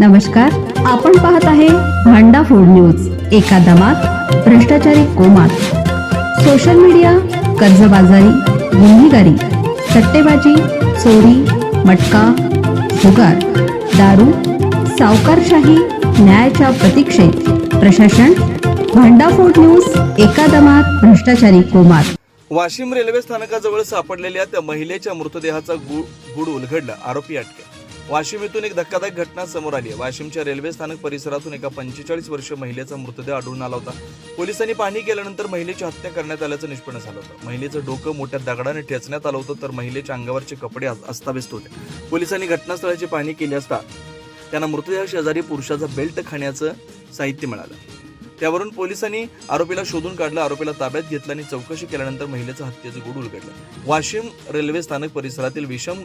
नमस्कार आपण पाहत आहे भांडा फोड न्यूज एका दमात भ्रष्टाचारी कोमात. सोशल मीडिया कर्जबाजारी गुन्हेगारी सट्टेबाजी चोरी मटका जुगार दारू सावकारशाही न्यायाच्या प्रतीक्षेत. प्रशासन भांडाफोड न्यूज एका दमात भ्रष्टाचारी कोमात. वाशिम रेल्वे स्थानकाजवळ सापडलेल्या त्या महिलेच्या मृतदेहाचा गुड उलगडला आरोपी अटकेत. वाशिम येथून एक धक्कादायक घटना समोर आली आहे. वाशिमच्या रेल्वे स्थानक परिसरातून एका पंचेचाळीस वर्ष महिलेचा मृतदेह आढळून आला होता. पोलिसांनी पाहणी केल्यानंतर महिलेची हत्या करण्यात आल्याचं निष्पन्न झालं होतं. महिलेचं डोकं मोठ्या दगडाने ठेचण्यात आलं होतं तर महिलेच्या अंगावरचे कपडे अस्ताव्यस्त होते. पोलिसांनी घटनास्थळाची पाहणी केली असता त्यांना मृतदेह शेजारी पुरुषाचा बेल्ट खाण्याचं साहित्य मिळालं. त्यावरून पोलिसांनी आरोपीला शोधून काढलं आरोपीला ताब्यात घेतलं आणि चौकशी केल्यानंतर महिलेचं हत्येचं गुड उलगडलं. वाशिम रेल्वे स्थानक परिसरातील विषम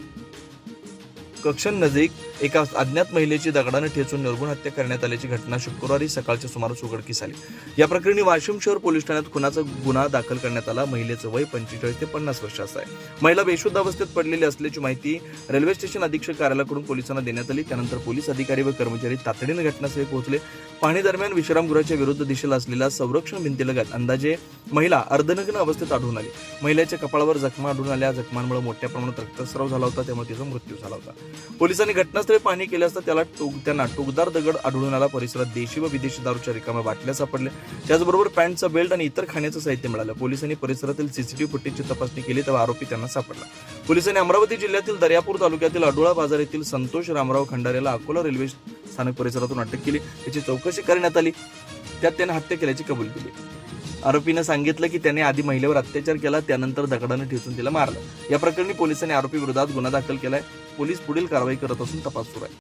कक्षांनजीक एका अज्ञात महिलेची दगडाने ठेचून निर्गुण हत्या करण्यात आल्याची घटना शुक्रवारी सकाळच्या सुमारास उघडकीस आली. या प्रकरणी वाशिम शहर पोलीस ठाण्यात खुनाचा गुन्हा दाखल करण्यात आला. महिलेचं वय पंचेचाळीस ते पन्नास वर्ष असं आहे. महिला बेशुद्ध अवस्थेत पडलेली असल्याची माहिती रेल्वे स्टेशन अधीक्षक कार्यालयाकडून पोलिसांना देण्यात आली. त्यानंतर पोलीस अधिकारी व कर्मचारी तातडीने घटनास्थळी पोहोचले. पाहणी दरम्यान विश्रामगृहाच्या विरुद्ध दिशेला असलेल्या संरक्षण भिंतीलगत अंदाजे महिला अर्धनग्न अवस्थेत आढळून आली. महिलेच्या कपाळावर जखमा आढळून आल्या. जखमांमुळे मोठ्या प्रमाणात रक्तस्राव झाला होता. त्यामुळे तिचा मृत्यू झाला होता. पोलिसांनी घटनास्थळी पाहणी केली असता त्याला टोक त्यांना टोकदार दगड आढळून आला. परिसरात देशी व विदेशी दारूच्या रिकाम्या बाटल्या सापडल्या. त्याचबरोबर पॅन्टचा बेल्ट आणि इतर खाण्याचं साहित्य मिळालं. पोलिसांनी परिसरातील सीसीटीव्ही फुटेजची तपासणी केली तेव्हा आरोपी त्यांना सापडला. पोलिसांनी अमरावती जिल्ह्यातील दर्यापूर तालुक्यातील अडोळा बाजार येथील संतोष रामराव खंडारेला अकोला रेल्वे स्थानक परिसरातून अटक केली. त्याची चौकशी करण्यात आली. त्यात त्याने हत्या केल्याची कबूल केली. आरोपीनं सांगितलं की त्याने आधी महिलेवर अत्याचार केला त्यानंतर दगडाने ठेचून तिला मारलं. या प्रकरणी पोलिसांनी आरोपी विरोधात गुन्हा दाखल केलाय. पोलीस पुढील कारवाई करत असून तपास सुरू आहे.